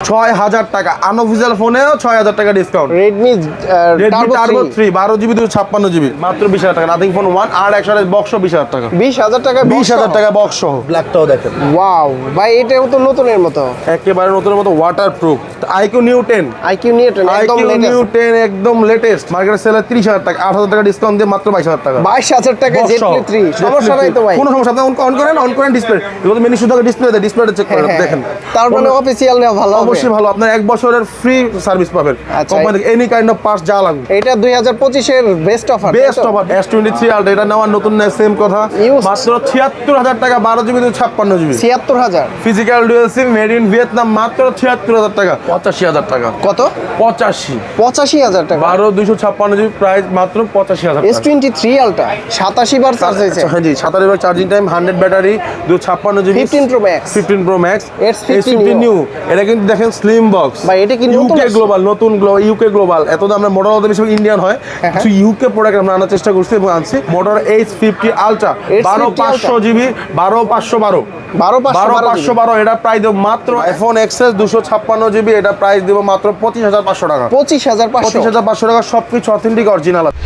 ছয় হাজার টাকা। আনঅফিসিয়াল ফোনেও ছয় হাজার টাকা discount Redmi Redmi Turbo three বারো জিবি দুশো ছাপ্পান্ন জিবি মাত্র বিশ হাজার টাকা নাথিং ফোন ওয়ান আর একশো বক্স বিশ হাজার টাকা। বিশ হাজার টাকা বিশ হাজার টাকা বক্স সহ। ব্ল্যাকটাও দেখেন। ওয়াও ভাই এটাও তো নতুনের মতো। একেবারে নতুন মতো water proof iQOO Neo ten iQOO নিয়ে একদম আইকিউ নিউ টেন একদম লেটেস্ট মার্কেট সেলে ত্রিশ হাজার টাকা আট হাজার টাকা ডিসকাউন্ট দিয়ে মাত্র বাইশ হাজার টাকা। বাইশ হাজার টাকা জেড। থ্রি সমস্যা নাই তো ভাই। কোনো সমস্যা অন করেন অন করেন ডিসপ্লে এগুলো মেনি শুধু ডিসপ্লে দেয় ডিসপ্লেটা চেক করে হ্যাঁ, দেখেন। তার মানে অফিসিয়াল নেওয়া ভালো অবশ্যই ভালো। আপনার এক বছরের ফ্রি সার্ভিস পাবেন। কোম্পানি থেকে এনি কাইন্ড অফ পার্টস যা লাগবে। এটা দুই হাজার পঁচিশের best offer best offer S twenty three ultra এটা নেওয়ার নতুন নেয় সেম কথা। মাত্র ছিয়াত্তর হাজার টাকা বারো জিবি ছাপ্পান্ন জিবি ছিয়াত্তর হাজার। Physical dual SIM made in Vietnam মাত্র ছিয়াত্তর হাজার টাকা। পঁচাশি হাজার টাকা। কত? পঁচাশি। পঁচাশি হাজার টাকা। বারো দুইশো ছাপ্পান্ন জিবি প্রাইস মাত্র পঁচাশি হাজার এস টাকা। টোয়েন্টি থ্রি আলটা সাতাশি বার চার্জ হয়েছে হ্যাঁ জি সাতাশ বার চার্জিং টাইম হান্ড্রেড ব্যাটারি দুশো ছাপ্পান্ন GB fifteen pro max fifteen pro max It's 15 new এটা কিন্তু দেখেন স্লিম বক্স ভাই, এটা কি ইউকে গ্লোবাল নতুন ইউকে গ্লোবাল এত আমরা মোটর বেশি ইন্ডিয়ান হয়। হ্যাঁ। কিছু ইউকে প্রোডাক্ট আমরা আনার চেষ্টা করছি এবং আনছি। Motor H fifty ultra H50 বারো পাঁচশো জিবি বারো পাঁচশো বারো। বারো বারো পাঁচশো বারো এটা প্রাইস দেবো মাত্র আইফোন এক্সএস দুশো ছাপ্পান্ন জিবি এটা প্রাইস দেবো মাত্র পঁচিশ হাজার পাঁচশো টাকা। পঁচিশ হাজার পাঁচশো। হাজার পাঁচশো টাকা সব কিছু অথেন্টিক অরিজিনাল আছে।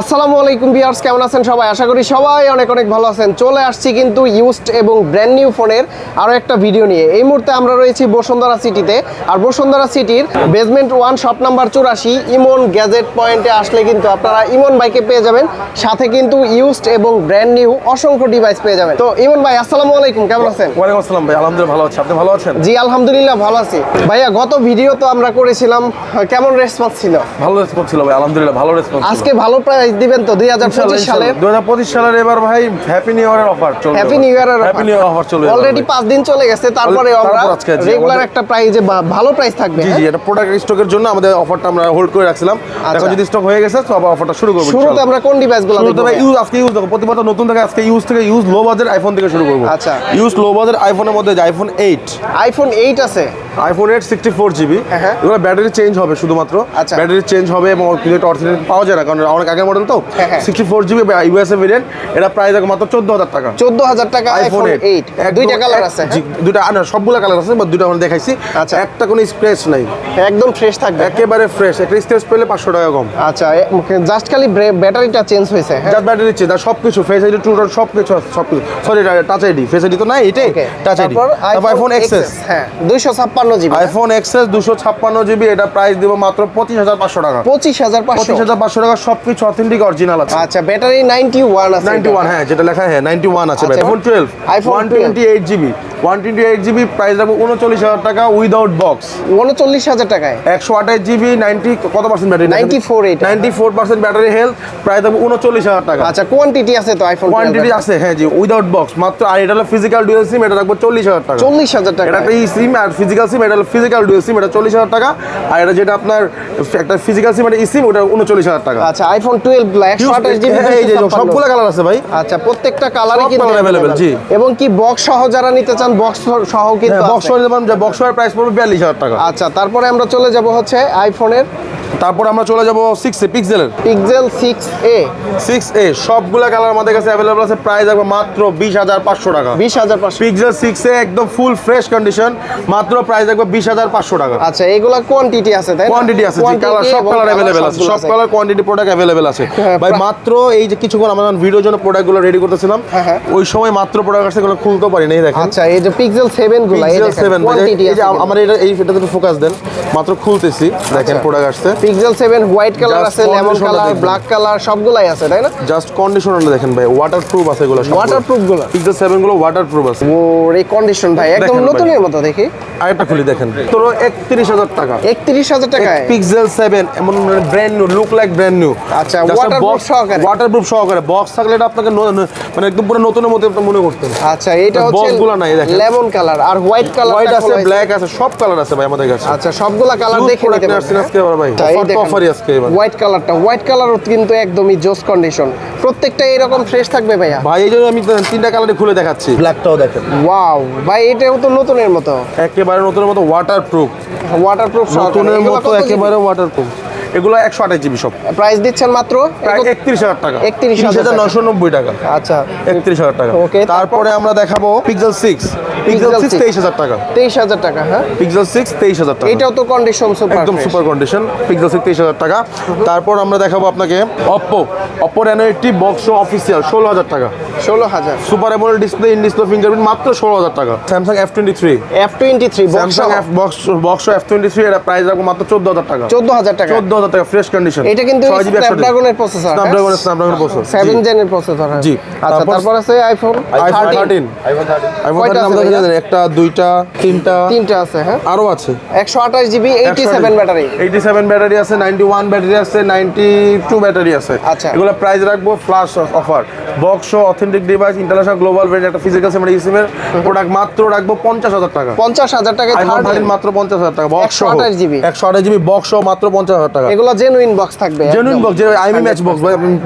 আসসালামু আলাইকুম বিয়ার্স কেমন আছেন সবাই? আশা করি সবাই অনেক অনেক ভালো আছেন। চলে আসছি কিন্তু ইউজড এবং ব্র্যান্ড নিউ ফোনের আরও একটা ভিডিও নিয়ে। এই মুহূর্তে আমরা রয়েছি বসুন্ধরা সিটিতে আর বসুন্ধরা সিটির বেসমেন্ট ওয়ান শপ নাম্বার চুরাশি ইমন গ্যাজেট পয়েন্টে আসলে কিন্তু আপনারা ইমন বাইকে পেয়ে যাবেন। সাথে কিন্তু ইউজড এবং ব্র্যান্ড নিউ অসংখ্য ডিভাইস পেয়ে যাবেন। তো ইমন ভাই আসসালামু আলাইকুম কেমন আছেন? ওয়ালাইকুম আসসালাম ভাই আলহামদুলিল্লাহ ভালো আছি। আপনি ভালো আছেন? জি আলহামদুলিল্লাহ ভালো আছি। ভাইয়া গত ভিডিও তো আমরা করেছিলাম কেমন রেসপন্স ছিল? ভালো রেসপন্স ছিল ভাই আলহামদুলিল্লাহ ভালো রেসপন্স আজকে ভালো প্রাইস দিবেন তো দুই হাজার পঁচিশ সালের এবার ভাই হ্যাপি নিউ ইয়ারের অফার চলবে হ্যাপি নিউ ইয়ারের হ্যাপি নিউ অফার চলবে অলরেডি পাঁচ দিন চলে গেছে তারপরে আমরা রেগুলার একটা প্রাইজে ভালো প্রাইস থাকবে জি জি হ্যাঁ? এটা প্রোডাক্ট স্টকের জন্য আমাদের অফারটা আমরা হোল্ড করে রাখছিলাম। আচ্ছা। এখন যদি স্টক হয়ে গেছে তো আবার অফারটা শুরু করব শুরুতে। আমরা কোন ডিভাইসগুলো শুরুতে দেখব? ইউজ আজকে ইউজ দেখো প্রতিবার নতুন থেকে আজকে ইউজ থেকে ইউজ লো বাজেট আইফোন থেকে শুরু করব। আচ্ছা। ইউজ লো বাজেট আইফোনের মধ্যে যে আইফোন এইট আইফোন এইট আছে। IPhone eight sixty four GB হ্যাঁ, হ্যাঁ। এগুলো ব্যাটারি চেঞ্জ হবে শুধুমাত্র। আচ্ছা। ব্যাটারি চেঞ্জ হবে এবং প্লেট অরিজিনাল পাওয়া যায় না কারণ অনেক আগের মডেল তো। হ্যাঁ, হ্যাঁ। Sixty four GB USA variant এটা প্রাইস মাত্র চোদ্দ হাজার টাকা চোদ্দ হাজার টাকা আইফোন এইট দুইটা কালার আছে জি, দুইটা না সবগুলো কালার আছে বা দুইটা আমরা দেখাইছি। আচ্ছা। একটা কোনো স্ক্র্যাচ নাই। হ্যাঁ? একদম ফ্রেশ থাকবে। একেবারে ফ্রেশ একটা স্ক্র্যাচ পেলে পাঁচশো টাকা কম। আচ্ছা জাস্ট খালি ব্যাটারিটা চেঞ্জ হয়েছে হ্যাঁ? যার ব্যাটারি চেঞ্জ সব কিছু ফেস আইডি টুটার সব কিছু সব কিছু sorry touch ID face ID তো নাই এটাই টাচ আইডি তারপর আইফোন এক্সএস হ্যাঁ। দুইশো ছাপ্পান্ন জিবি আইফোন এক্সএস দুশো ছাপ্পান্ন জিবি এটা প্রাইস দিব মাত্র পঁচিশ হাজার পাঁচশো টাকা। পঁচিশ হাজার পাঁচশো। হাজার পাঁচশো টাকা সব কিছু অথেন্টিক অরিজিনাল আছে। আচ্ছা ব্যাটারি নাইনটি ওয়ান আছে নাইনটি ওয়ান হ্যাঁ যেটা লেখা হ্যাঁ নাইনটি ওয়ান আছে। IPhone twelve iPhone one twenty eight GB one twenty eight GB price রাখব উনচল্লিশ হাজার টাকা উইদাউট বক্স উনচল্লিশ হাজার টাকায়। একশো আঠাশ জিবি নাইনটি কত পার্সেন্ট ব্যাটারি 94 এটা। Ninety four percent battery health প্রায় দেবো উনচল্লিশ হাজার টাকা। আচ্ছা কোয়ান্টিটি আছে তো আইফোন কোয়ান্টিটি আছে হ্যাঁ জি উইদাউট বক্স মাত্র আর এটা হলো ফিজিক্যাল ডুয়েল সিম এটা রাখব চল্লিশ হাজার টাকা। চল্লিশ হাজার টাকা এটা ই সিম আর ফিজিক্যাল সিম এটা ফিজিক্যাল ডুয়েল সিম এটা চল্লিশ হাজার টাকা। আর এটা যেটা আপনার একটা ফিজিক্যাল সিম এটা ইসিম ওটা উনচল্লিশ হাজার টাকা। আচ্ছা আইফোন টুয়েলভ একশো আঠাশ জিবি হ্যাঁ, এই যে সবগুলো কালার আছে ভাই। আচ্ছা প্রত্যেকটা কালারই সব কিন্তু available। জি। এবং কি বক্স সহ যারা নিতে চান বক্স সহ কিন্তু বক্স সহ নিতে পারেন বক্স সহ প্রাইস পড়বে বিয়াল্লিশ হাজার টাকা। আচ্ছা তারপরে আমরা চলে যাব হচ্ছে আইফোনের তারপর আমরা চলে যাব সিক্স এ পিক্সেলের Pixel six A six A সবগুলা কালার আমাদের কাছে অ্যাভেলেবল আছে। প্রাইস থাকবে মাত্র বিশ হাজার পাঁচশো টাকা। বিশ হাজার পাঁচশো। পিক্সেল সিক্স এ একদম ফুল ফ্রেশ কন্ডিশন মাত্র প্রাইস বিশ হাজার পাঁচশো টাকা। আচ্ছা এগুলা কোয়ান্টিটি আছে তাই কোয়ান্টিটি আছে জি কালার সব কালার অ্যাভেলেবেল আছে। সব কালার কোয়ান্টিটি প্রোডাক্ট অ্যাভেলেবেল আছে। হ্যাঁ, ভাই মাত্র এই যে কিছুক্ষণ আমরা ভিডিওর জন্য প্রোডাক্টগুলো রেডি করতেছিলাম হ্যাঁ, হ্যাঁ। ওই সময় মাত্র প্রোডাক্ট আসছে এগুলো খুলতে পারি নাই দেখেন। আচ্ছা এই যে পিক্সেল সেভেনগুলা পিক্সেল সেভেন এই যে আমার এটা এই ফোকাস দেন। মাত্র খুলতেছি দেখেন আচ্ছা। প্রোডাক্ট আসছে। পিক্সেল সেভেন হোয়াইট কালার আছে লেমন কালার ব্ল্যাক কালার সবগুলাই আছে তাই না? জাস্ট কন্ডিশনার দেখেন ভাই ওয়াটার প্রুফ আছে এগুলো ওয়াটারপ্রুফগুলো পিক্সেল সেভেনগুলো ওয়াটার প্রুফ আছে। ওর কন্ডিশন ভাই একদম নতুনের মতো দেখি। আরেকটা খুলি দেখেন। তোর একত্রিশ হাজার টাকা। একত্রিশ হাজার টাকায় পিক্সেল সেভেন এমন brand new look like brand new আচ্ছা, waterproof সহকারে? ওয়াটার প্রুফ সহকারে। বক্স থাকলে এটা আপনাকে মানে একদম পুরো নতুনের মতো মনে করতেন আচ্ছা এটা হচ্ছে box গুলা নাই, দেখেন। লেমন কালার আর হোয়াইট কালার হোয়াইট আছে ব্ল্যাক আছে সব কালার আছে ভাই আমাদের কাছে। আচ্ছা সবগুলা কালার দেখে নিতে আসছেন আজকে ভাই। আজকে হোয়াইট কালারটা। হোয়াইট কালারও কিন্তু একদমই জোস কন্ডিশন প্রত্যেকটা এরকম ফ্রেশ থাকবে ভাইয়া। ভাই এই জন্য আমি তিনটা কালারে খুলে দেখাচ্ছি। ব্ল্যাকটাও দেখেন। ওয়াও ভাই এটাও তো নতুনের মতো। একেবারে নতুনের মতো ওয়াটার প্রুফ ওয়াটারপ্রুফ নতুনের মতো একেবারে ওয়াটার প্রুফ এগুলো একশো আঠাশ জিবি সব। প্রাইস দিচ্ছেন মাত্র? একত্রিশ হাজার টাকা। 31,000 হাজার টাকা। নশো নব্বই টাকা। আচ্ছা। একত্রিশ হাজার টাকা। Okay, তারপরে? আমরা দেখাবো পিক্সেল সিক্স পিক্সেল 6 23000 টাকা। 23000 টাকা হ্যাঁ? পিক্সেল 6 23000 টাকা। এটাও তো কন্ডিশন সুপার একদম সুপার কন্ডিশন পিক্সেল 6 টাকা। তারপর আমরা দেখাবো আপনাকে Oppo Oppo Reno 80 box official 16000 টাকা। 16000 super AMOLED display in display fingerprint মাত্র 16000 টাকা। Samsung Samsung three F twenty three box box F23 এর প্রাইস রাখব মাত্র 14000 টাকা। 14000 টাকা। 14000 টাকা ফ্রেশ কন্ডিশন এটা কিন্তু স্ন্যাপড্রাগনের প্রসেসর স্ন্যাপড্রাগনের স্ন্যাপড্রাগনের প্রসেসর 7 জেনের প্রসেসর জি। আচ্ছা তারপর আছে আইফোন 13 আইফোন 13 আইফোন 13 ঠিক একটা দুইটা তিনটা তিনটা আছে হ্যাঁ। আরও আছে। একশো আঠাশ GB eighty seven battery. Eighty seven battery আছে নাইনটি ওয়ান ব্যাটারি আছে নাইনটি টু ব্যাটারি আছে। আচ্ছা। এগুলো প্রাইস রাখব flash offer box authentic device international global brand একটা ফিজিক্যাল সিমেন্ট ইসিমের প্রোডাক্ট মাত্র রাখব পঞ্চাশ হাজার টাকা। পঞ্চাশ হাজার টাকা মাত্র পঞ্চাশ হাজার টাকা বক্স আঠাশ জিবি। একশো আঠাশ জিবি বক্স মাত্র পঞ্চাশ হাজার টাকা। এগুলো জেনুইন বক্স থাকবে genuine box IMEI match box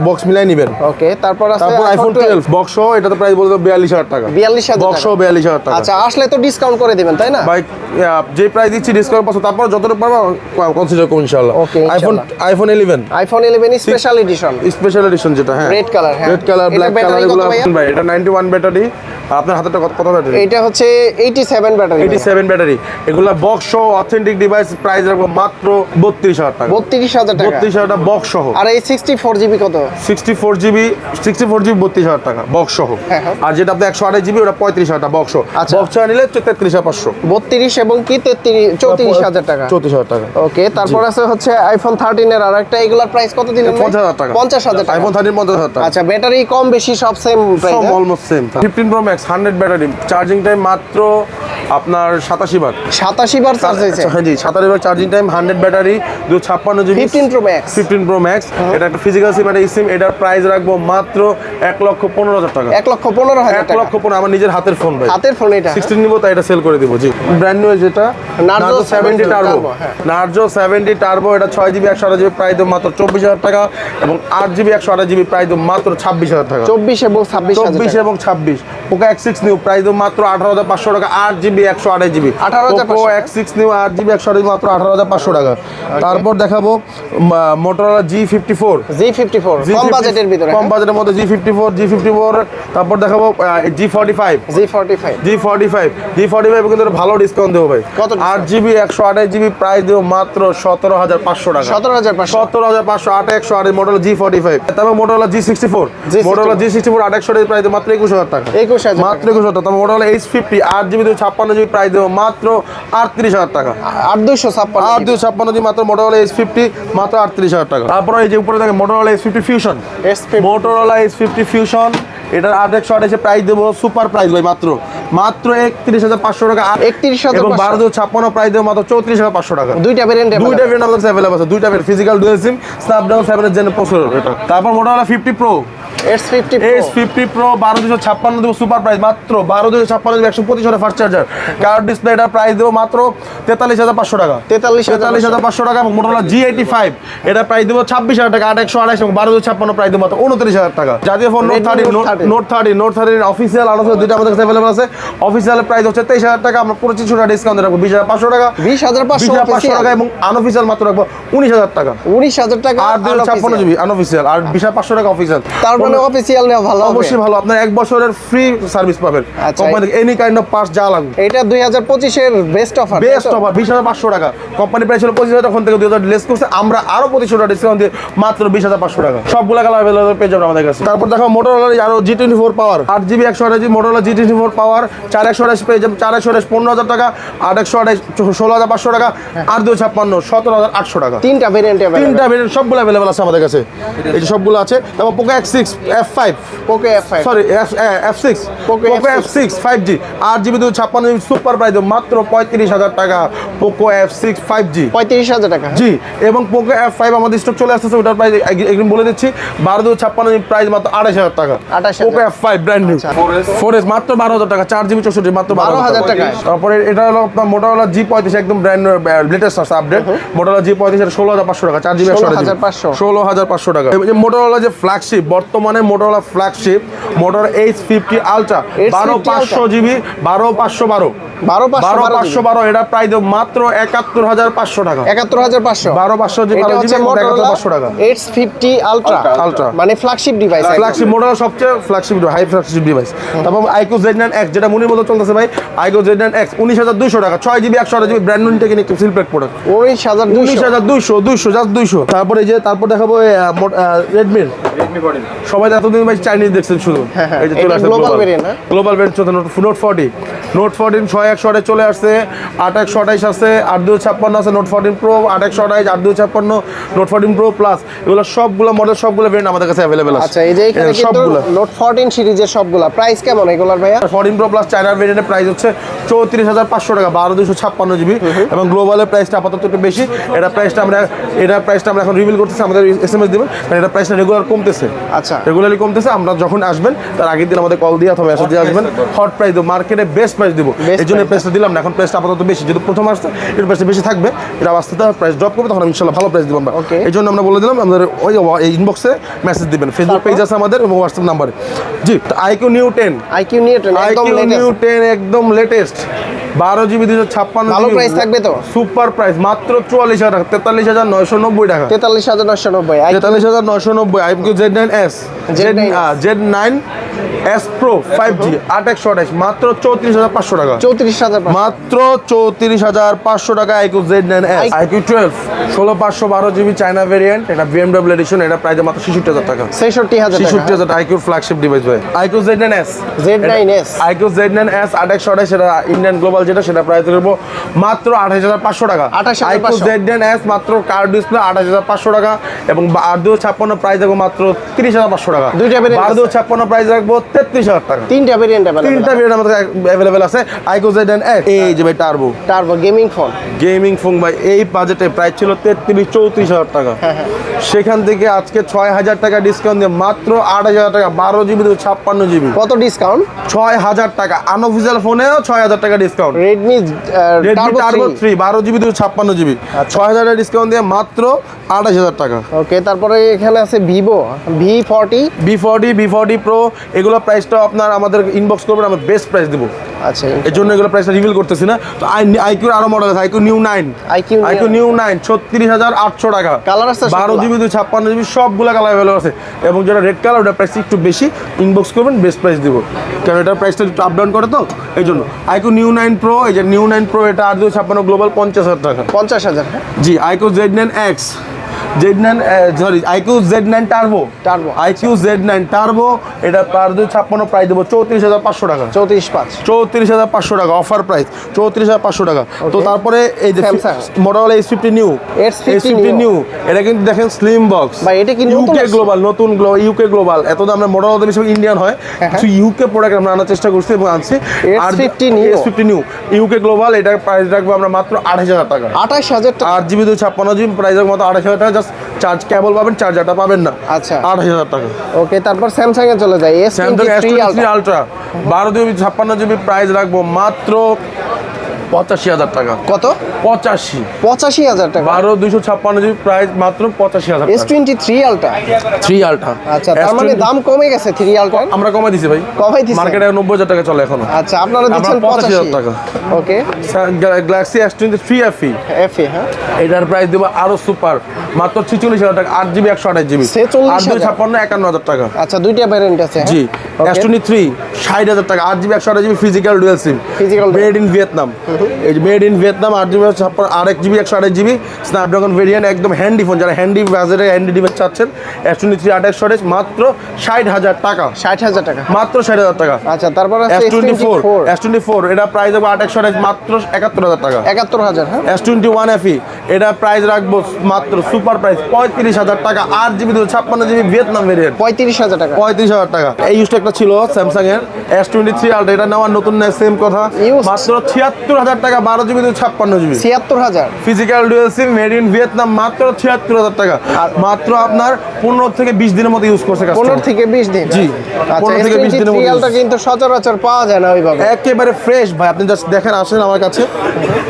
box মিলাই নেবেন। ওকে তারপর আছে আইফোন টুয়েলভ বক্স ও এটা তো প্রাইস বলতে বিয়াল্লিশ হাজার টাকা। বিয়াল্লিশ হাজার বক্স বিয়াল্লিশ হাজার টাকা। আচ্ছা আসলে তো ডিসকাউন্ট করে দিবেন তাই না? ভাই যে প্রাইস দিচ্ছি ডিসকাউন্ট পাচ্ছ তারপর যতটুকু পারব কনসিডার করুন ইনশাআল্লাহ। Okay iPhone iPhone eleven iPhone eleven special edition special edition যেটা হ্যাঁ। রেড কালার হ্যাঁ। রেড কালার ব্ল্যাক কালার এগুলো ভাই এটা 91 ব্যাটারি আপনার হাতেটা কত কত ব্যাটারি? এইটা হচ্ছে এইটি সেভেন ব্যাটারি। 87 ব্যাটারি। এগুলা বক্স সহ অথেন্টিক ডিভাইস প্রাইস রাখব মাত্র 32000 টাকা। বত্রিশ হাজার টাকা। 32000 টাকা বক্স সহ। আর এই সিক্সটি ফোর জিবি কত 64 জিবি 64 জিবি 32000 টাকা বক্স সহ। হ্যাঁ, হ্যাঁ। আর যেটা আপনি 128 জিবি ওটা 35000 টাকা বক্স সহ। আচ্ছা। বক্স সহ নিলে 33500 বত্রিশ এবং কি তেত্রিশ চৌত্রিশ হাজার টাকা? 34000 টাকা। ওকে তারপর আছে হচ্ছে আইফোন থার্টিন এর আর একটা এগুলার প্রাইস কত দিলেন ভাই? 50000 টাকা। পঞ্চাশ হাজার টাকা। আইফোন 13 50000 টাকা। আচ্ছা ব্যাটারি কম বেশি সব সেম প্রাইস সব almost same 15 pro max 100 battery charging time মাত্র আপনার 87 বার। সাতাশি বার চার্জ হয়েছে। হ্যাঁ জি 87 বার charging time 100 battery 256 GB fifteen pro max 15 pro max এটা একটা ফিজিক্যাল সিম এটা সিম এটার প্রাইস রাখব মাত্র 1 লক্ষ 15 হাজার টাকা। এক লক্ষ পনেরো হাজার 1 টাকা লক্ষ 15 আমার নিজের হাতের ফোন ভাই। হাতের ফোন এটা। 16 নিব তাই এটা সেল করে দিব জি। ব্র্যান্ড নিউ যেটা নার্জো 70 70 টার্বো। নার্জো 70 টার্বো এটা 6 জিবি 128 জিবি প্রাইস দেব মাত্র 24000 টাকা এবং 8 জিবি 128 জিবি প্রাইস দেব মাত্র 26000 টাকা। চব্বিশ এবং ছাব্বিশ চব্বিশ। এবং ছাব্বিশ। Poco X six new price দেবো মাত্র আঠারো হাজার পাঁচশো টাকা আট জিবি একশো আঠাশ GB 18,500 Poco X six new আট জিবি একশো আঠাশ মাত্র আঠারো হাজার পাঁচশো টাকা। তারপর দেখাবো Motorola G fifty four G fifty four কম বাজেটের ভিতরে হ্যাঁ? কম বাজেটের মধ্যে G fifty four G fifty four তারপর দেখাবো G forty five G forty five G forty five G forty five কিন্তু ভালো ডিসকাউন্ট দেবো ভাই। কত আট জিবি একশো আঠাশ জিবি প্রাইস দেবো মাত্র সতেরো হাজার পাঁচশো টাকা। সতেরো হাজার পাঁচশো। সত্তর হাজার পাঁচশো আট একশো আট মডেল জি ফর্টি ফাইভ তারপর Motorola G sixty four G64 Motorola G sixty four আট একশো প্রাইস মাত্র একুশ হাজার টাকা। একুশ হাজার মাত্র একুশ হাজার টাকা। তারপর মোটরলা এইচ ফিফটি আট জিবি দুই ছাপ্পান্ন জিবি প্রাইস দেবো মাত্র আটত্রিশ হাজার টাকা। আট দুইশো ছাপ্পান্ন আট দুই ছাপ্পান্ন জিবি মাত্র মোটরলা এইচ ফিফটি মাত্র আটত্রিশ হাজার টাকা। তারপর এই যে উপরে থাকে Motorola Edge fifty fusion S50 Motorola Edge fifty fusion এটার আট একশো আঠাশে প্রাইস দেবো সুপার প্রাইস ভাই মাত্র। মাত্র একত্রিশ হাজার পাঁচশো টাকা। আর- 31,500 এবং বারো দুই ছাপ্পান্ন প্রাইস দেবো মাত্র চৌত্রিশ হাজার পাঁচশো টাকা। দুইটা ভেরিয়েন্ট দুইটা ভেরিয়েন্ট আমাদের অ্যাভেলেবল আছে দুইটা variant physical dual SIM Snapdragon সেভেনের জেন প্রসেসর এটা। তারপর মোটরলা ফিফটি প্রো দেবো সুপার প্রাইস মাত্র বারো দুশো ছাপ্পান্ন দেবো একশো পঁচিশ চার্জার কার্ড ডিসপ্লে এটার প্রাইস দেবো মাত্র তেতাল্লিশ হাজার পাঁচশো টাকা। 43,500 তেতাল্লিশ হাজার পাঁচশো টাকা এবং মোটরলা জি এটা প্রাইস দেবো ছাব্বিশ হাজার টাকা আট একশো আঠাশ এবং বারো দুশো ছাপ্পান্ন প্রাইস দেবো মাত্র উনত্রিশ হাজার টাকা। জাতীয় phone note thirty 30 note thirty note thirty official আলোচনা দুইটা আমাদের কাছে অ্যাভেলেবল আছে। অফিসিয়াল প্রাইস হচ্ছে তেইশ হাজার টাকা আমরা পঁচিশ টাকা ডিসকাউন্ট রাখব বিশ হাজার পাঁচশো টাকা। বিশ হাজার বিশ পাঁচশো হাজার পাঁচশো টাকা এবং আনঅফিসিয়াল মাত্র রাখব উনিশ হাজার টাকা। উনিশ হাজার টাকা আর দুশো ছাপ্পান্ন unofficial। জিবি আনঅফিসিয়াল আর বিশ হাজার পাঁচশো টাকা অফিসিয়াল তার মানে অফিসিয়াল নেওয়া ভালো অবশ্যই ভালো। আপনার এক বছরের ফ্রি সার্ভিস পাবেন। Company any kind of parts যা লাগবে। এটা দুই হাজার পঁচিশের বেস্ট অফার বেস্ট অফার বিশ হাজার পাঁচশো টাকা। কোম্পানি প্রাইস ছিল পঁচিশ হাজার তখন থেকে দুই হাজার লেস করছে। আমরা আরও পঁচিশশো টাকা ডিসকাউন্ট দিয়ে মাত্র বিশ হাজার পাঁচশো টাকা। সবগুলো কালার অ্যাভেলেবল পেয়ে যাবেন আমাদের কাছে। তারপর দেখো মোটরোলা আরও জি টোয়েন্টি ফোর পাওয়ার আট জিবি একশো আঠাশ GB Motorola G twenty four power চার একশো আঠাশ পেয়ে যাবেন চার একশো আঠাশ পনেরো হাজার টাকা। আট একশো আঠাশ ষোলো হাজার পাঁচশো টাকা। আর দুই ছাপ্পান্ন সতেরো হাজার আটশো টাকা। তিনটা ভেরিয়েন্ট তিনটা ভেরিয়েন্ট সবগুলো অ্যাভেলেবল আছে আমাদের কাছে। এই যে সবগুলো আছে। তারপর Poco six F five okay F five sorry F F six Poco Poco F six five G আট জিবি দু ছাপ্পান্ন জিবি সুপার প্রাইস মাত্র পঁয়ত্রিশ হাজার টাকা। Poco F six five G পঁয়ত্রিশ হাজার টাকা। জি এবং পোকো এফ ফাইভ আমাদের স্টক চলে আসতেছে ওটার প্রাইস একদিন বলে দিচ্ছি। বারো দু ছাপ্পান্ন জিবি প্রাইস মাত্র আঠাশ হাজার টাকা। 28,000 Poco F five brand new four S মাত্র বারো হাজার টাকা চার জিবি চৌষট্টি মাত্র বারো 12,000 হাজার টাকা। তারপরে এটা হলো আপনার মোটরওয়ালা জি পঁয়ত্রিশ একদম ব্র্যান্ড লেটেস্ট আছে আপডেট মোটরওয়ালা জি পঁয়ত্রিশ ষোলো হাজার পাঁচশো টাকা চার জিবি একশো 16,500 ষোলো হাজার পাঁচশো। টাকা। এই যে মোটরওয়ালা যে ফ্ল্যাগশিপ বর্তমান বর্তমানে Motorola flagship motor Edge fifty ultra বারো পাঁচশো জিবি বারো পাঁচশো বারো। বারো বারো পাঁচশো বারো এটা প্রায় দেব মাত্র একাত্তর হাজার পাঁচশো টাকা। একাত্তর হাজার পাঁচশো? বারো পাঁচশো জিবি এটা বারো জিবি একাত্তর পাঁচশো টাকা। Edge fifty ultra Ultra। মানে ফ্ল্যাগশিপ ডিভাইস ফ্ল্যাগশিপ মোটর সবচেয়ে ফ্ল্যাগশিপ হাই ফ্ল্যাগশিপ ডিভাইস তারপর আইকো জেড নাইন এক্স যেটা মুনির মতো চলতেছে ভাই আইকো জেড নাইন এক্স উনিশ হাজার দুইশো টাকা। ছয় জিবি একশো GB brand new Tecno seal pack product উনিশ হাজার উনিশ দুইশো হাজার দুইশো দুইশো জাস্ট দুইশো। তারপরে যে তারপর দেখাবো রেডমির সবাই এতদিন ভাই চাইনিজ দেখছেন শুধু হ্যাঁ, হ্যাঁ। এই যে চলে আসছে global variant? Global variant note fourteen note fourteen ছয় একশো আঠাশ চলে আসছে। আট একশো আঠাইশ আছে আট দুই ছাপ্পান্ন আছে নোট ফোরটিন প্রো আট একশো আঠাইশ আট দুই ছাপ্পান্ন নোট ফোরটিন প্রো প্লাস এগুলো সবগুলো মডেল সবগুলো ভেরিয়েন্ট আমাদের কাছে অ্যাভেলেবেল আছে। আচ্ছা এই যে এখানে সবগুলো। নোট ফোরটিন সিরিজের সবগুলা। প্রাইস কেমন এগুলার ভাইয়া? ফোরটিন প্রো প্লাস চায়নার ভেরিয়েন্টের প্রাইস হচ্ছে চৌত্রিশ হাজার পাঁচশো টাকা বারো দুশো ছাপ্পান্ন জিবি। এবং গ্লোবালের প্রাইসটা আপাতত একটু বেশি। এটা প্রাইসটা আমরা এটা প্রাইসটা আমরা এখন রিভিল করতেছি আমাদের এস এম এস দেবেন। কারণ এটা প্রাইসটা রেগুলার কমতেছে। আচ্ছা। রেগুলারলি কমতেছে আমরা যখন আসবেন তার আগের দিন আমাদের কল দিয়ে অথবা মেসেজ দিয়ে আসবেন। হট প্রাইস মার্কেটে বেস্ট প্রাইস দেবো। এই জন্য প্রাইসটা দিলাম না এখন প্রাইসটা আপাতত বেশি। যদি প্রথম আসতে এর প্রাইসটা বেশি থাকবে এটা আস্তে প্রাইস ড্রপ করবে তখন ইনশাল্লাহ ভালো প্রাইস দিব আমরা। এই জন্য আমরা বলে দিলাম আমাদের ওই ইনবক্সে মেসেজ দিবেন। ফেসবুক পেজ আছে আমাদের এবং হোয়াটসঅ্যাপ নাম্বারে জি iQOO new ten iQOO new ten iQOO new. Ten একদম লেটেস্ট বারো জিবি দুশো ছাপ্পান্ন ভালো price থাকবে তো? সুপার প্রাইস মাত্র চুয়াল্লিশ হাজার টাকা তেতাল্লিশ হাজার নয়শো নব্বই টাকা। তেতাল্লিশ হাজার নয়শো নব্বই তেতাল্লিশ হাজার নয়শো নব্বই iQOO Z nine S Z Z nine S. Pro five G আট একশো আঠাইশ মাত্র চৌত্রিশ হাজার পাঁচশো টাকা। চৌত্রিশ হাজার মাত্র চৌত্রিশ হাজার পাঁচশো টাকা iQOO Z nine S. IQOO twelve ষোলো পাঁচশো বারো জিবি চায়না ভেরিয়েন্ট এটা বিএমডাব্লিউ এডিশন এটা প্রাইস মাত্র ছেষট্টি হাজার টাকা। ছেষট্টি হাজার ছেষট্টি হাজার আইকিউর ফ্ল্যাগশিপ ডিভাইস ভাই। IQOO Z nine S. Z nine S. IQOO Z nine S আট একশো আঠাশ সেটা ইন্ডিয়ান গ্লোবাল যেটা সেটা প্রাইস করব মাত্র আঠাশ হাজার পাঁচশো টাকা। 28,500 আইকিউ জেড এস মাত্র কার ডিসপ্লে আঠাশ হাজার পাঁচশো টাকা এবং আর ছাপ্পান্ন প্রাইস রাখব মাত্র তিরিশ হাজার পাঁচশো টাকা। দুইটা আর ছাপ্পান্ন প্রাইস রাখব তেত্রিশ হাজার টাকা। তিনটা ভেরিয়েন্ট তিনটা ভেরিয়েন্ট আমাদের অ্যাভেলেবেল আছে আইকিউ জেড নাইন এস এই যে ভাই turbo turbo gaming phone gaming phone ভাই এই বাজেটে প্রাইস ছিল তেত্রিশ চৌত্রিশ হাজার টাকা। সেখান থেকে আজকে ছয় হাজার টাকা ডিসকাউন্ট দিয়ে মাত্র আট হাজার টাকা বারো জিবি ছাপ্পান্ন জিবি কত ডিসকাউন্ট ছয় হাজার টাকা। আনঅফিসিয়াল ফোনেও ছয় হাজার টাকা discount Redmi Redmi turbo three বারো জিবি দুশো ছাপ্পান্ন জিবি ছয় হাজার টাকা ডিসকাউন্ট দিয়ে মাত্র আঠাশ হাজার টাকা। ওকে তারপরে এখানে আছে Vivo V forty V forty V forty pro এগুলো প্রাইসটা আপনার আমাদের ইনবক্স করবেন আমরা বেস্ট প্রাইস দেবো। আচ্ছা এই জন্য এগুলো প্রাইসটা রিভিল করতেছি না। তো আইকিউর আরও মডেল আছে iQOO new nine New- iQOO new nine ছত্রিশ হাজার আটশো টাকা। Colour আছে বারো জিবি দুই ছাপ্পান্ন জিবি সবগুলো কালার অ্যাভেলেবল আছে। এবং যেটা রেড কালার ওটা প্রাইস একটু বেশি। ইনবক্স করবেন বেস্ট প্রাইস দিব। কারণ এটার প্রাইসটা একটু আপ ডাউন করে তো? এই জন্য আইকিউ নিউ নাইন প্রো এই যে নিউ নাইন প্রো এটা আট দুই ছাপ্পান্ন গ্লোবাল পঞ্চাশ হাজার টাকা। পঞ্চাশ হাজার হ্যাঁ? জি iQOO Z nine X Z nine sorry iQOO Z nine turbo Turbo। IQOO Z nine turbo এটা পার দুই ছাপ্পান্ন প্রাইস দেবো চৌত্রিশ হাজার পাঁচশো টাকা। চৌত্রিশ পাঁচ। চৌত্রিশ হাজার পাঁচশো টাকা অফার প্রাইস চৌত্রিশ হাজার পাঁচশো টাকা। তো তারপরে এই যে Samsung। S fifty new S50 S fifty new এটা কিন্তু দেখেন স্লিম বক্স ভাই, এটা কি নতুন ইউকে গ্লোবাল নতুন ইউকে গ্লোবাল এত আমরা মোটরওয়ালা বেশি ইন্ডিয়ান হয়। হ্যাঁ। কিছু ইউকে প্রোডাক্ট আমরা আনার চেষ্টা করছি এবং আনছি। S50 new। S fifty new UK global এটার প্রাইস রাখব আমরা মাত্র আঠাশ হাজার টাকা। আঠাশ হাজার টাকা। আট জিবি দুই ছাপ্পান্ন জিবি প্রাইস রাখব মাত্র আঠাশ হাজার টাকা। চার্জ কেবল পাবেন চার্জারটা পাবেন না। আচ্ছা। আঠাশ হাজার টাকা। ওকে তারপর স্যামসাং এ চলে যায় স্যামসাং এস টোয়েন্টি আলট্রা বারো জিবি ছাপ্পান্ন জিবি প্রাইস রাখব মাত্র পঁচাশি হাজার টাকা। কত? পঁচাশি। পঁচাশি হাজার টাকা। বারো দুইশো ছাপ্পান্ন জিবি প্রাইস মাত্র পঁচাশি হাজার S twenty three ultra three ultra আচ্ছা তার মানে দাম কমে গেছে থ্রি আলটার আমরা কমাই দিছি ভাই। কমাই দিছেন? মার্কেটে নব্বই হাজার টাকা চলে এখনও। আচ্ছা আপনারা দিচ্ছেন আমরা 85,000 পঁচাশি। টাকা। Okay. Galaxy S twenty three FE F E হ্যাঁ। এটার প্রাইস দেবো আরও সুপার মাত্র ছিচল্লিশ হাজার টাকা আট জিবি একশো আঠাশ জিবি। 46,000 আট দুই ছাপ্পান্ন একান্ন হাজার টাকা। আচ্ছা দুইটা ভ্যারিয়েন্ট আছে হ্যাঁ? জি এস টোয়েন্টি থ্রি ষাট হাজার টাকা। আট জিবি একশো আঠাশ GB physical dual SIM dual। Made in Vietnam এই যে মেড ইন ভিয়েতনাম আট জিবি ছাপ্পান্ন আরেক জিবি একশো আঠাশ জিবি। স্ন্যাপড্রাগন ভেরিয়েন্ট একদম হ্যান্ডি ফোন যারা হ্যান্ডি বাজারে হ্যান্ডি ডিভাইস চাচ্ছেন এস টোয়েন্টি থ্রি আঠাশ স্টোরেজ মাত্র ষাট হাজার টাকা। ষাট হাজার টাকা। মাত্র ষাট হাজার টাকা। আচ্ছা তারপর S twenty four S twenty four এটা প্রাইস হবে আট একশো মাত্র একাত্তর হাজার টাকা। একাত্তর হাজার হ্যাঁ? এস টোয়েন্টি ওয়ান এফি এটা প্রাইস রাখব মাত্র সুপার প্রাইস পঁয়ত্রিশ হাজার টাকা। আট জিবি দুশো ছাপ্পান্ন জিবি ভিয়েতনাম ভেরিয়েন্ট পঁয়ত্রিশ হাজার টাকা। পঁয়ত্রিশ হাজার টাকা। এই ইউজটা একটা ছিল স্যামসাং এর এস টোয়েন্টি থ্রি আলট্রা এটা নেওয়ার নতুন নেয় সেম কথা। মাত্র ছিয়াত্তর হাজার টাকা বারো জিবি ছাপ্পান্ন জিবি ছিয়াত্তর হাজার। Physical dual SIM made in Vietnam মাত্র ছিয়াত্তর হাজার টাকা। মাত্র আপনার পনেরো থেকে বিশ দিনের মতো ইউজ করছে পনেরো থেকে বিশ দিন। জি, আচ্ছা 15 থেকে 20 দিনের use। কিন্তু সচরাচর পাওয়া যায় না ওইভাবে। একেবারে ফ্রেশ ভাই আপনি জাস্ট দেখেন আসেন আমার কাছে।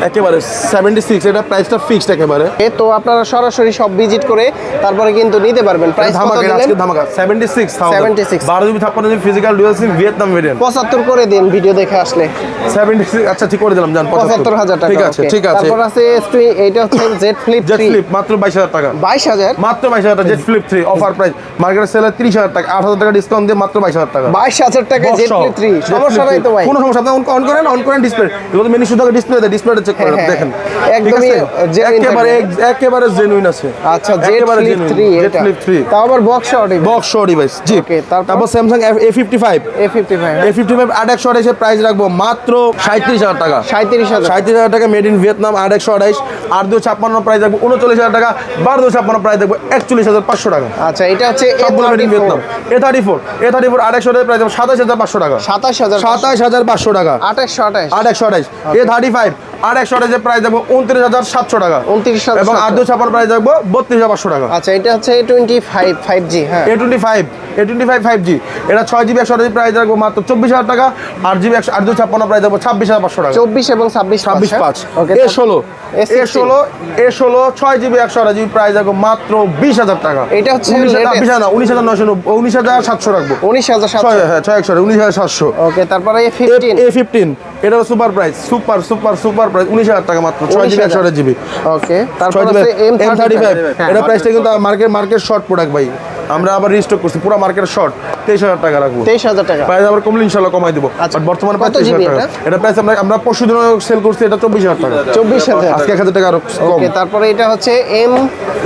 একেবারে সেভেন্টি সিক্স এটা প্রাইসটা ফিক্সড একেবারে। এ তো আপনারা সরাসরি সব ভিজিট করে তারপরে কিন্তু নিতে পারবেন। প্রাইস ধামাকা আজকে ধামাকা। সেভেন্টি সিক্স 76 বারো জিবি ছাপ্পান্ন GB physical dual SIM Vietnam variant পঁচাত্তর করে দিন ভিডিও দেখে আসলে। সেভেন্টি সিক্স আচ্ছা ঠিক করে দিলাম জান পঁচাত্তর। হাজার টাকা ঠিক আছে ঠিক আছে। তারপর আছে S2 এইটা হচ্ছে Z flip Z three flip মাত্র বাইশ হাজার টাকা। বাইশ হাজার? মাত্র বাইশ হাজার টাকা Z flip three offer price মার্কেটের সেলে তিরিশ হাজার টাকা আট হাজার টাকা ডিসকাউন্ট দিয়ে মাত্র বাইশ হাজার টাকা। বাইশ হাজার টাকা জেড ফ্লিপ থ্রি সমস্যা নাই তো ভাই। কোনো সমস্যা আপনি অন করেন অন করেন ডিসপ্লে এগুলো মেনি শুধু ডিসপ্লে দেয় ডিসপ্লেটা চেক করে হ্যাঁ, হ্যাঁ, দেখেন একদমই আছে? genuine একেবারে একেবারে জেনুইন আছে। আচ্ছা Z flip genuine, three Jet Flip 3 তাও আবার box short box show device জি তারপর? Samsung A fifty five A fifty five A fifty five আট একশো আঠাইশের প্রাইস রাখব মাত্র সাঁত্রিশ হাজার টাকা। সাঁত্রিশ হাজার। সাঁত্রিশ হাজার টাকা মেড ইন ভিয়েতনাম আট একশো আঠাইশ। আর দু ছাপ্পান্ন প্রাইস রাখব উনচল্লিশ হাজার টাকা। বারো দু ছাপ্পান্ন প্রাইস রাখব একচল্লিশ হাজার পাঁচশো টাকা। আচ্ছা এটা হচ্ছে made in Vietnam A thirty four A thirty four আট একশো প্রাইস সাতাশ হাজার পাঁচশো টাকা। সাতাশ হাজার সাতাশ হাজার পাঁচশো টাকা। আঠাশশো আঠাশ আট একশো আঠাইশ। এ থার্টি ফাইভ আট একশো আঠাইশের প্রাইস দেবো উনত্রিশ হাজার সাতশো টাকা। উনত্রিশ এবং আর দু সাতশো। প্রাইস রাখব বত্রিশ হাজার পাঁচশো টাকা। আচ্ছা এটা হচ্ছে টোয়েন্টি ফাইভ ফাইভ জি হ্যাঁ। A twenty five A twenty five five G এটা ছয় জিবি একশো আঠাশ প্রাইস রাখব মাত্র চব্বিশ হাজার টাকা আর জিবি একশো আট ছাপ্পান্ন প্রাইস দেবো ছাব্বিশ হাজার পাঁচশো টাকা। চব্বিশ এবং ছাব্বিশ ছাব্বিশ পাঁচ। এ ষোলো। এ ষোলো এ ষোলো ছয় জিবি একশো আঠাশ জিবি প্রাইস দেখো মাত্র বিশ হাজার টাকা। এটা হচ্ছে উনিশ হাজার latest। বিশ হাজার উনিশ হাজার নয়শো উনিশ হাজার সাতশো রাখব। উনিশ হাজার ছয় সাতশো হ্যাঁ ছয় একশো উনিশ হাজার সাতশো। ওকে তারপরে এ ফিফটিন এ ফিফটিন এটা super price super super super price উনিশ হাজার টাকা মাত্র ছয় জিবি একশো আট জিবি। ওকে তারপর এম থার্টি ফাইভ। এটা প্রাইসটা কিন্তু মার্কেট মার্কেট শর্ট প্রোডাক্ট ভাই। আমরা আবার রিস্টক করছি পুরো মার্কেট শর্ট তেইশ হাজার টাকা রাখব। তেইশ হাজার টাকা। প্রাইস আবার কমলে ইনশাল্লাহ কমাই দিব আচ্ছা, বাট বর্তমানে GB হাজার টাকা। এটা? প্রাইস আমরা আমরা পরশু দিন সেল করছি এটা চব্বিশ হাজার টাকা। চব্বিশ হাজার। আজকে এক হাজার টাকা আরও কম। তারপরে এটা হচ্ছে এম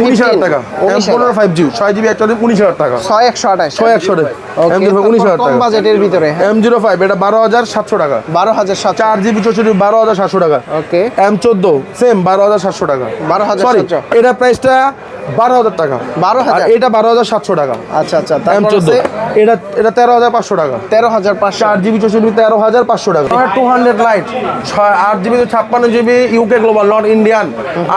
উনিশ হাজার টাকা। উনিশ পনেরো ফাইভ জি ছয় জিবি উনিশ হাজার টাকা। ছয় একশো আঠাশ। ছয় একশো এম জিরো উনিশ হাজার টাকা। বাজেটের ভিতরে এম জিরো ফাইভ এটা বারো হাজার সাতশো টাকা। বারো হাজার সাতশো। চার জিবি চৌষট্টি বারো হাজার সাতশো টাকা। ওকে। এম চোদ্দ সেম বারো হাজার সাতশো টাকা। 12,700 সরি এটা প্রাইসটা বারো হাজার টাকা। 12,000 আর এটা বারো হাজার সাতশো টাকা। আচ্ছা আচ্ছা এম চোদ্দ। চোদ্দ এটা এটা তেরো হাজার পাঁচশো টাকা। তেরো হাজার পাঁচশো। আট জিবি চৌষট্টি তেরো হাজার পাঁচশো টাকা। টু হান্ড্রেড লাইট ছয় আট জিবি ছাপ্পান্ন GB UK global not Indian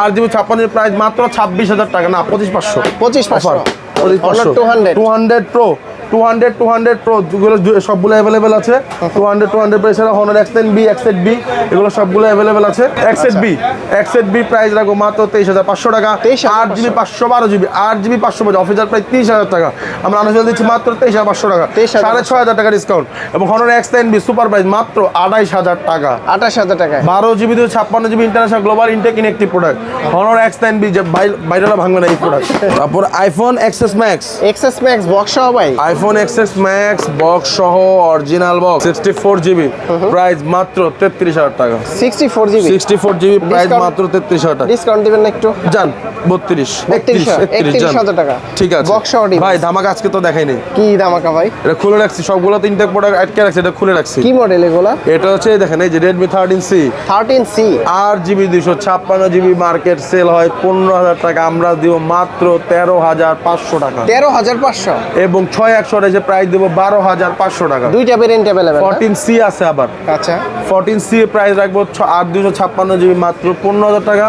আট জিবি ছাপ্পান্ন প্রাইস মাত্র ছাব্বিশ হাজার টাকা না পঁচিশ পাঁচশো। পঁচিশ পাঁচশো। পঁচিশ পাঁচশো। Two hundred two hundred pro two hundred two hundred pro যেগুলো সবগুলো অ্যাভেলেবেল আছে। টু হান্ড্রেড টু হান্ড্রেড এছাড়া Honor X eight B X eight B এগুলো সবগুলো অ্যাভেলেবেল আছে। X eight B X eight B price রাখব মাত্র তেইশ হাজার পাঁচশো টাকা। 23,500 আট জিবি পাঁচশো বারো জিবি আট জিবি পাঁচশো বারো অফিসার প্রায় তিরিশ হাজার টাকা। আমরা আনুষ্ঠানিক দিচ্ছি মাত্র তেইশ হাজার পাঁচশো টাকা। 23,500 সাড়ে ছয় হাজার টাকা ডিসকাউন্ট এবং হনার এক্সেন বি সুপার প্রাইস মাত্র আড়াইশ হাজার টাকা। আঠাশ হাজার টাকা বারো জিবি দুই ছাপ্পান্ন GB international global intact inactive product Honor X nine B যে বাইরেটা ভাঙবে না এই প্রোডাক্ট তারপর iPhone XS Max XS Max box সহ ভাই। আইফোন এক্সএস ম্যাক্স বক্স সহ original box sixty four GB price মাত্র তেত্রিশ হাজার টাকা। Sixty four GB sixty four GB price মাত্র তেত্রিশ হাজার টাকা। ডিসকাউন্ট দিবেন না একটু? যান বত্রিশ 32 একত্রিশ যান। 31,000 টাকা। ঠিক আছে। বক্স সহ ভাই ধামাকা আজকে তো দেখাই নেই। কি দামাকা ভাই? এটা খুলে রাখছি সবগুলো তো ইনটেক প্রোডাক্ট আটকে রাখছি এটা খুলে রাখছি। কি মডেল এগুলা? এটা হচ্ছে দেখেন এই যে Redmi thirteen C thirteen C আট জিবি দুইশো ছাপ্পান্ন জিবি মার্কেট সেল হয় পনেরো হাজার টাকা আমরা দিব মাত্র তেরো হাজার পাঁচশো টাকা। তেরো হাজার পাঁচশো। এবং ছয় একশো যে প্রাইস দেবো বারো হাজার পাঁচশো টাকা। দুইটা ভেরিয়েন্ট অ্যাভেলেবেল ফোরটিন সি আছে আবার। আচ্ছা। ফোরটিন সি প্রাইস রাখব আট দুশো ছাপ্পান্ন জিবি মাত্র পনেরো হাজার টাকা।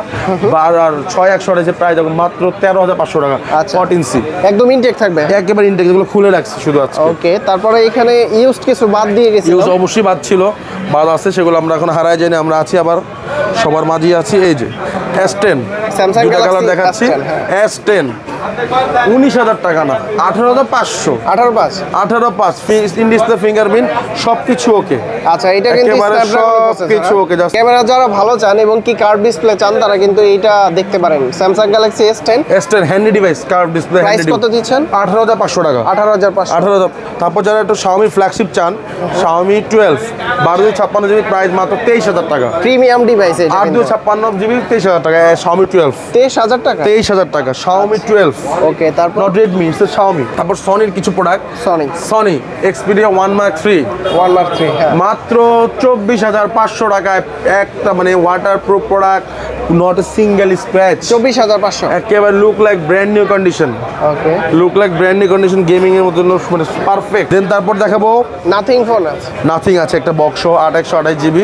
আর আর ছয় একশো যে প্রাইস রাখব মাত্র তেরো হাজার পাঁচশো টাকা আচ্ছা। ফোরটিন সি একদম ইনটেক থাকবে? একেবারে ইনটেক যেগুলো খুলে রাখছি শুধু আজকে। ওকে তারপরে এখানে ইউজড কিছু বাদ দিয়ে গেছি ইউজ অবশ্যই বাদ ছিল বাদ আছে সেগুলো আমরা এখন হারাই যাইনি আমরা আছি আবার সবার মাঝেই আছি এই যে এস টেন দুটা কালার দেখাচ্ছি। এস টেন উনিশ হাজার টাকা না আঠারো হাজার পাঁচশো। আঠারো পাঁচ। আঠারো পাঁচ ইন ডিসপ্লে ফিঙ্গারপ্রিন্ট সব কিছু ওকে আচ্ছা এটা কিন্তু সবকিছু okay, just- ক্যামেরা যারা ভালো চান এবং কি কার্ভ ডিসপ্লে চান তারা কিন্তু এইটা দেখতে পারেন। Samsung Galaxy S ten S ten handy device curve display price কত দিচ্ছেন? আঠারো হাজার পাঁচশো টাকা। আঠারো হাজার পাঁচশো। আঠারো হাজার তারপর যারা একটু শাওমি ফ্ল্যাগশিপ চান শাওমি টুয়েলভ বারো দুই ছাপ্পান্ন জিবি প্রাইস মাত্র তেইশ হাজার টাকা। প্রিমিয়াম ডিভাইস আট দুই ছাপ্পান্ন জিবি তেইশ হাজার টাকা শাওমি টুয়েলভ তেইশ হাজার টাকা? তেইশ হাজার টাকা শাওমি টুয়েলভ ওকে তারপর নট রেডমি ইটস শাওমি তারপর সনির কিছু product Sony Sony Xperia one Mark three one Mark three হ্যাঁ। মাত্র চব্বিশ হাজার পাঁচশো টাকায় একটা মানে water proof product not a single scratch চব্বিশ হাজার পাঁচশো। একেবারে look like brand new condition okay look like brand new condition gaming এর মতো মানে পারফেক্ট দেন তারপর দেখাবো নাথিং ফোন আছে। নাথিং আছে একটা বক্স আট একশো আঠাশ জিবি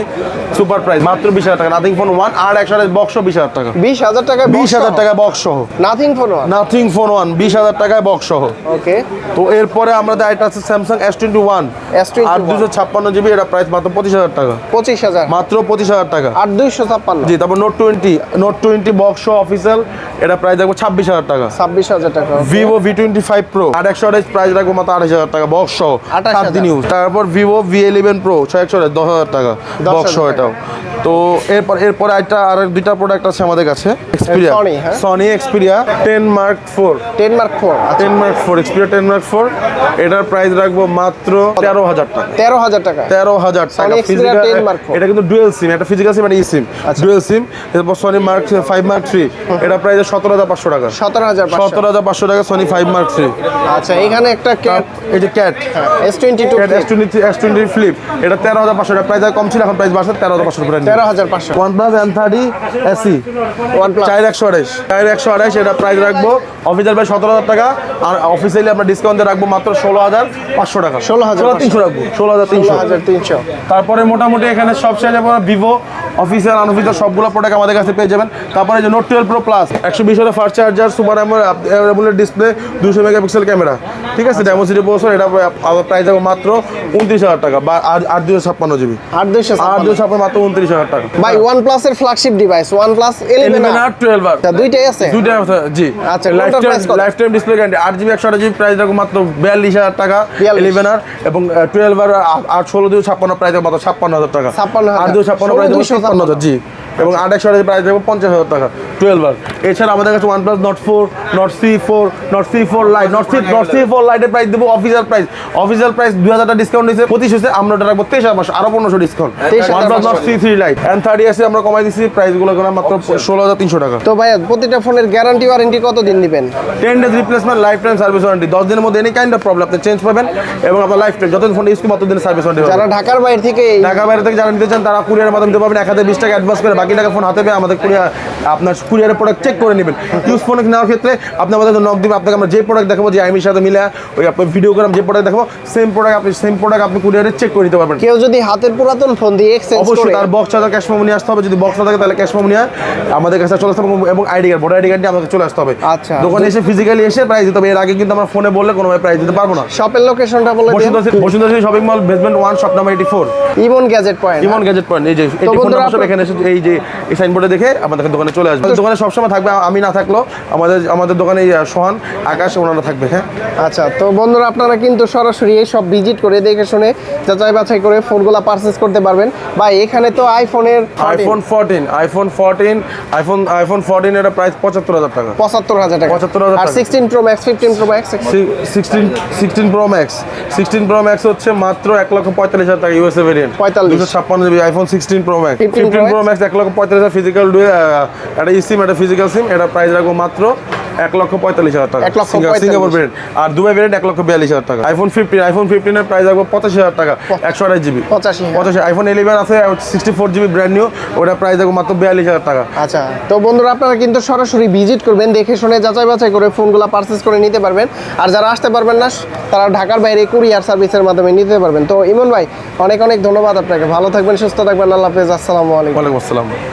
সুপার প্রাইস মাত্র বিশ হাজার টাকা। নাথিং ফোন ওয়ান আট একশো আঠাশ বক্স বিশ হাজার টাকা। বিশ হাজার টাকা বিশ হাজার টাকা বক্স সহ। Nothing phone nothing phone one বিশ হাজার টাকায় বক্স সহ। ওকে তো এরপরে আমাদের আরেকটা আছে Samsung S twenty one S21 আর দুশো ছাপ্পান্ন জিবি এটা প্রাইস মাত্র পঁচিশ হাজার টাকা। পঁচিশ হাজার। মাত্র পঁচিশ হাজার টাকা। আর দুইশো ছাপ্পান্ন। জি তারপর note twenty note twenty box official এটা প্রাইস রাখব ছাব্বিশ হাজার টাকা। ছাব্বিশ হাজার টাকা Vivo V twenty five Pro আর একশো আঠাশ প্রাইস রাখব মাত্র আঠাশ হাজার টাকা বক্স সহ। 28,000 সাত দিন ইউজ তারপর ভিভো ভি ইলেভেন প্রো ছয় একশো দশ হাজার টাকা বক্স সহ এটাও। তো এরপর এরপরে একটা আর দুইটা প্রোডাক্ট আছে আমাদের কাছে Xperia? Sony Xperia ten Mark four ten Mark four ten Mark four Xperia ten Mark four এটার প্রাইস রাখব মাত্র তেরো হাজার টাকা। তেরো হাজার টাকা। তেরো হাজার টাকা। Xperia Physical- 10 Mark IV এটা কিন্তু ডুয়েল সিম একটা ফিজিক্যাল সিম একটা ই সিম। ডুয়েল সিম এরপর Sony Mark five Mark three এটা প্রাইস সতেরো হাজার পাঁচশো টাকা। সতেরো হাজার সতেরো হাজার পাঁচশো টাকা সনি ফাইভ মার্ক থ্রি আচ্ছা এখানে একটা ক্যাট এই যে Cat S twenty two S twenty S twenty flip এটা তেরো হাজার পাঁচশো টাকা। প্রাইস কম ছিল এখন প্রাইস বাড়ছে তেরো হাজার পাঁচশো টাকা তেরো হাজার পাঁচশো। OnePlus N thirty SE OnePlus চার একশো আড়াইশ। চার একশো আড়াইশ এটা প্রাইস রাখব অফিসিয়াল ভাই সতেরো হাজার টাকা। আর অফিসিয়ালি আমরা ডিসকাউন্টে রাখব মাত্র ষোলো হাজার পাঁচশো টাকা। ষোলো হাজার তিনশো রাখব। ষোলো হাজার তিনশো। হাজার তিনশো তারপরে মোটামুটি এখানে সব শেষে ভিভো অফিসিয়াল আনঅফিসিয়াল সবগুলো প্রোডাক্ট আমাদের কাছে পেয়ে যাবেন। তারপরে যে নোট টুয়েলভ প্রো প্লাস একশো বিশ হাজার fast charger super AMOLED display দুশো মেগাপিক্সেল ক্যামেরা ঠিক আছে ডেমোসিটি প্রসেসর এটা প্রাইস যাব মাত্র উনত্রিশ হাজার টাকা বা আর আট দুশো ছাপ্পান্ন জিবি। আট দুইশো আট দুশো ছাপ্পান্ন মাত্র উনত্রিশ হাজার টাকা। ভাই ওয়ান প্লাসের flagship device OnePlus eleven R twelve R. দুইটাই আছে? দুইটা জি। আচ্ছা, লাইফ কত? লাইফ টাইম ডিসপ্লে গ্যারান্টি আট জিবি একশো আট জিবি প্রাইস রাখব মাত্র বিয়াল্লিশ হাজার টাকা 42 ইলেভেন আর। এবং টুয়েলভ আর আট ষোলো দুই ছাপ্পান্ন প্রাইস মাত্র ছাপ্পান্ন হাজার টাকা। 56,000 আট দুই ছাপ্পান্ন প্রাইস 16,256 ছাপ্পান্ন হাজার জি। এবং আট একশো প্রাইস রাখব পঞ্চাশ হাজার টাকা। Twelve R. এছাড়া আমাদের কাছে OnePlus Nord four Nord CE four Nord CE four lite Nord CE Nord CE four লাইটের প্রাইস দেবো অফিসিয়াল প্রাইস অফিসিয়াল প্রাইস দুই হাজার ডিসকাউন্ট দিয়েছে পঁচিশ হচ্ছে আমরা ওটা রাখব তেইশ পাঁচশো আরও পনেরোশো discount 23,500 OnePlus Nord CE three lite and thirty এসে আমরা কমাই দিচ্ছি প্রাইসগুলো করে মাত্র ষোলো হাজার তিনশো টাকা। তো ভাইয়া প্রতিটা ফোনের গ্যারান্টি ওয়ারেন্টি কত দিন দিবেন? Ten days replacement life time service warranty দশ দিনের মধ্যে এনি কাইন্ড অফ প্রবলেম আপনি চেঞ্জ পাবেন এবং আপনার লাইফ টাইম যতদিন ফোন ইউজ করবেন ততদিন সার্ভিস ওয়ারেন্টি যারা ঢাকার বাইরে থেকে এই- ঢাকা বাইরে থেকে যারা নিতে চান তারা কুরিয়ারের মাধ্যমে দিতে পারবেন। এক হাজার বিশ টাকা অ্যাডভান্স করে বাকি টাকা ফোন হাতে পেয়ে আমাদের কুরিয়ার আপনার কুরিয়ারের প্রোডাক্ট চেক করে নেবেন। ইউজ ফোন নেওয়ার ক্ষেত্রে আপনি আমাদের নক দিবেন আপনাকে আমরা যে প্রোডাক্ট দেখাবো যে আইমির সাথে মিলে ওই আপনার ভিডিও করে যে প্রোডাক্ট দেখাবো সেম প্রোডাক্ট আপনি সেম প্রোডাক্ট আপনি কুরিয়ারে চেক করে নিতে পারবেন। কেউ যদি হাতের পুরাতন ফোন দিয়ে এক্সচেঞ্জ অবশ্যই তার বক্স ছাড়া ক্যাশ মেমো নিয়ে আসতে হবে যদি বক্স না থাকে তাহলে ক্যাশ মেমো নিয়ে আমাদের কাছে চলে আসতে হবে এবং ID card voter ID card নিয়ে আমাদের চলে আসতে হবে। আচ্ছা। দোকানে এসে ফিজিক্যালি এসে প্রাইস দিতে হবে এর আগে কিন্তু আমরা ফোনে বললে কোনো প্রাইস দিতে পারব না। শপের লোকেশনটা বলে দিন। Bashundhara city- shopping mall basement one shop number eighty four Emon gadget point Emon gadget point এই যে এই ফোন নাম্বার এখানে এসে এই যে এই সাইনবোর্ডে দেখে আমাদের দোকানে চলে আসবে। দোকানে সবসময় থাকবে আমি না থাকলেও আমাদের আমাদের দোকানে সোহান আকাশ ওনারা থাকবে হ্যাঁ? আচ্ছা তো বন্ধুরা আপনারা কিন্তু সরাসরি এই সব ভিজিট করে দেখে শুনে যাচাই বাছাই করে ফোনগুলো পারচেস করতে পারবেন। বা এখানে তো আইফোনের iPhone fourteen iPhone fourteen iPhone iPhone fourteen এর প্রাইস পঁচাত্তর হাজার টাকা। পঁচাত্তর হাজার টাকা। 75,000 আর sixteen Pro Max fifteen Pro Max sixteen sixteen Pro Max sixteen Pro Max হচ্ছে মাত্র এক লক্ষ পঁয়তাল্লিশ হাজার টাকা ইউএসএ ভেরিয়েন্ট 45 দুশো ছাপ্পান্ন GB iPhone sixteen Pro Max fifteen Pro Max এক লক্ষ পঁয়তাল্লিশ হাজার ফিজিক্যাল ডুয়ে একটা সিম একটা ফিজিক্যাল সিম এটা প্রাইস রাখব মাত্র এক লক্ষ পঁয়তাল্লিশ হাজার টাকা। এক লক্ষ সিঙ্গাপুর ভেরিয়েন্ট আর দুবাই ভেরিয়েন্ট এক লক্ষ বিয়াল্লিশ হাজার টাকা। আইফোন ফিফটিন আইফোন ফিফটিনের প্রাইস রাখব পঁচাশি হাজার টাকা একশো আঠাশ জিবি পঁচাশি পঁচাশি আইফোন ইলেভেন আছে sixty four GB brand new ওটা প্রাইস রাখব মাত্র বিয়াল্লিশ হাজার টাকা। আচ্ছা তো বন্ধুরা আপনারা কিন্তু সরাসরি ভিজিট করবেন দেখে শুনে যাচাই বাছাই করে ফোনগুলো পারচেস করে নিতে পারবেন। আর যারা আসতে পারবেন না তারা ঢাকার বাইরে কুরিয়ার সার্ভিসের মাধ্যমে নিতে পারবেন। তো ইমন ভাই অনেক অনেক ধন্যবাদ আপনাকে। ভালো থাকবেন সুস্থ থাকবেন। আল্লাহ হাফেজ। আসসালামু আলাইকুম। ওয়ালাইকুম আসসালাম।